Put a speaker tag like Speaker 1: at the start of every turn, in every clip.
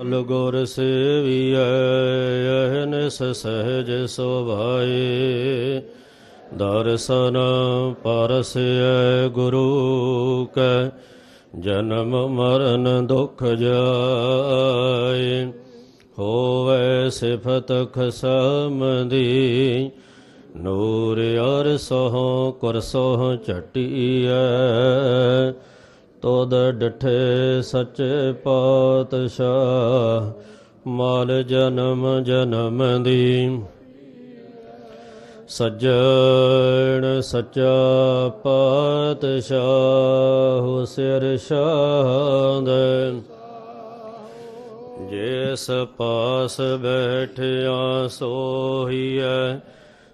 Speaker 1: ਅਲ ਗੁਰ ਸੇਵੀਐ ਅਹਨਿਸ ਸਹਿਜ ਸੁਭਾਏ। ਦਰਸ਼ਨ ਪਰਸੈ ਗੁਰੂ ਕੈ, ਜਨਮ ਮਰਨ ਦੁਖ ਜਾਏ। ਹੋਵੇ ਸਿਫਤ ਖਸਮਦੀ, ਨੂਰ ਅਰ ਸੋਹ ਕੁਰਸੋਹ ਚਟੀਐ ਤੋਦ ਡਠੇ ਸੱਚੇ ਪਾਤਸ਼ਾਹ ਮਾਲ ਜਨਮ ਜਨਮ ਦੀ। ਸੱਜਣ ਸੱਚਾ ਪਾਤਸ਼ਾਹ ਸਿਰ ਸ਼ਾਦ ਜਿਸ ਪਾਸ ਬੈਠਿਆ ਸੋਹੀਐ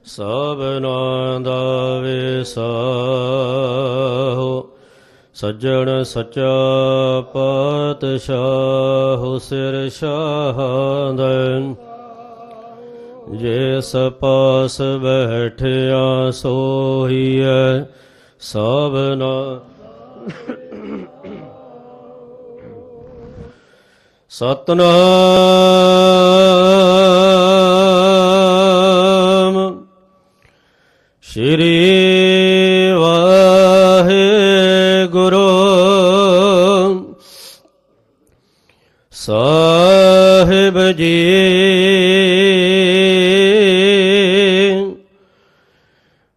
Speaker 1: ਸਭਨਾ ਦਾ ਵਿਸਾਹੋ ਸੱਜਣ ਸੱਚਾ ਪਾਤਸ਼ਾਹ ਸਿਰ ਸ਼ਾਹਦ ਜੇ ਪਾਸ ਬੈਠਿਆ ਸੋਹੀਐ ਸਭਨਾ ਸਤਨਾਮ। ਸ਼੍ਰੀ ਸਾਹਿਬ ਜੀ।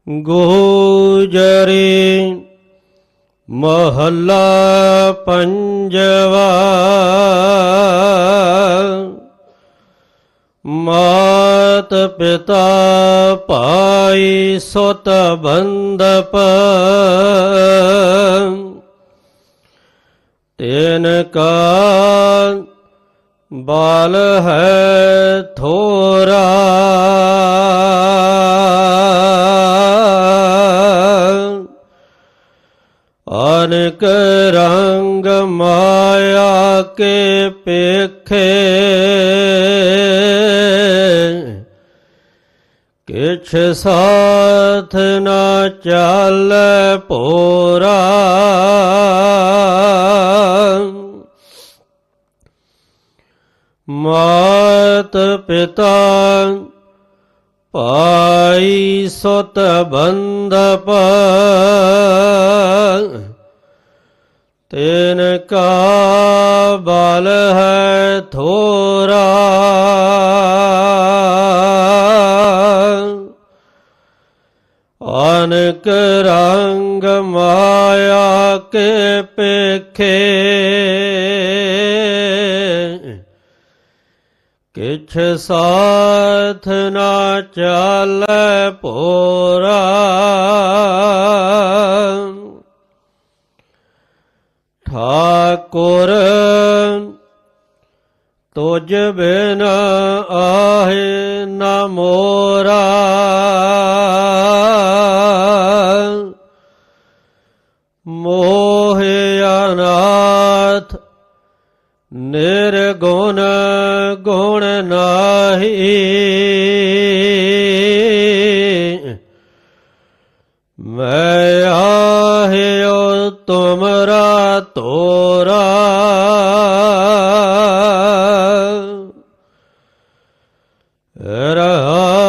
Speaker 1: ਗੋਜਰੀ ਮਹੱਲਾ ਪੰਜਵਾ। ਮਾਤ ਪਿਤਾ ਭਾਈ ਸੁਤ ਬੰਦਪ ਤੈਨ ਕਾ ਬਾਲ ਹੈ ਥੋਰਾ। ਅਨਕ ਰੰਗ ਮਾਇਆ ਕੇ ਪੇਖੇ ਕਿਛ ਸਾਥ ਨਾ ਚੱਲ ਪੋਰਾ। ਮਾਤ ਪਿਤਾ ਭਾਈ ਸੁਤ ਬੰਦਪ ਤੈਨ ਕਾ ਬਲ ਹੈ ਥੋਰਾ। ਅਨਕ ਰੰਗ ਮਾਇਆ ਕੇ ਪੇਖੇ। ਕਿਛ ਸਾਥ ਨਾ ਚੱਲ ਪੋਰਾ। ਠਾਕੁਰ ਤੁਜ ਬਿਨ ਆਹੇ ਨਾ ਮੋਰਾ। ਮੋਹ ਨਿਰਗੁਣ ਗੁਣ ਨਾਹੀ। ਮੈਂ ਆਹਿਓ ਤੁਮਰਾ ਤੋਰਾ। ਰਹਾਉ।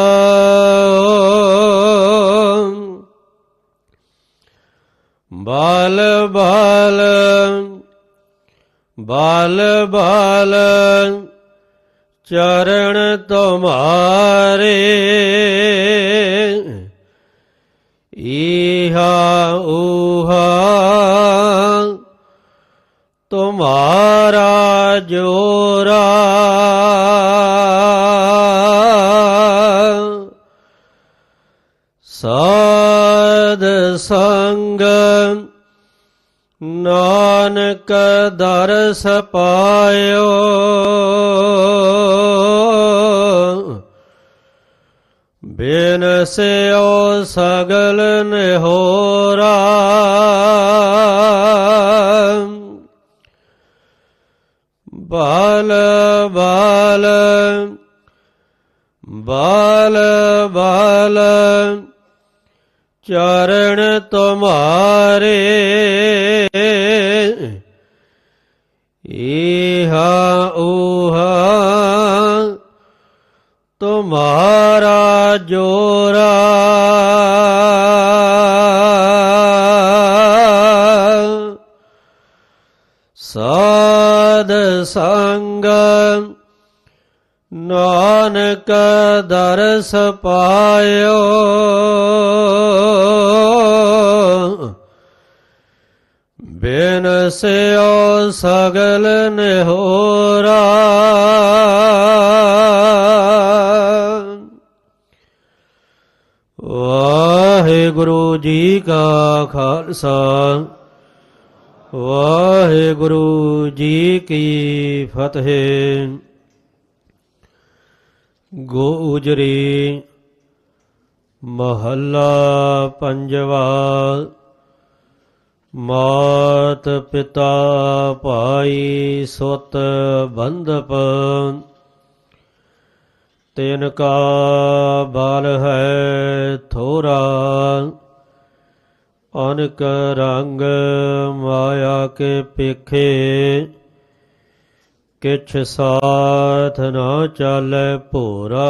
Speaker 1: ਬਾਲ ਬਾਲ ਬਾਲ ਬਾਲ ਚਰਨ ਤੁਮਾਰੇ। ਇਹਾ ਊਹਾ ਤੁਮਾਰਾ ਜੋਰਾ। ਸਾਧ ਸੰਗ ਨਾਨਕ ਦਰਸ ਪਾਇਓ। ਬਿਨ ਸਿਓ ਸਗਲ ਨਿਹੋਰਾ। ਬਾਲ ਬਾਲ ਬਾਲ ਬਾਲ। ਚਰਨ ਤੁਮਾਰੇ। ਈਹਾ ਊਹਾ ਤੁਮਾਰਾ ਜੋਰਾ। ਸਾਧ ਸੰਗ ਨਾਨਕ ਦਰਸ ਪਾਇਓ। ਬਿਨ ਸਿਓ ਸਗਲ ਨਿਹੋਰਾ। ਵਾਹਿਗੁਰੂ ਜੀ ਕਾ ਖਾਲਸਾ, ਵਾਹਿਗੁਰੂ ਜੀ ਕੀ ਫਤਿਹ। ਗੋਜਰੀ ਮਹੱਲਾ ਪੰਜਵਾ। ਮਾਤ ਪਿਤਾ ਭਾਈ ਸੁਤ ਬੰਧਪ, ਤਿਨ ਕਾ ਬਲ ਹੈ ਥੋਰਾ, ਅਨਕ ਰੰਗ ਮਾਇਆ ਕੇ ਪੇਖੇ ਕਿਛ ਸਾਥ ਨਾ ਚਾਲੇ ਭੋਰਾ।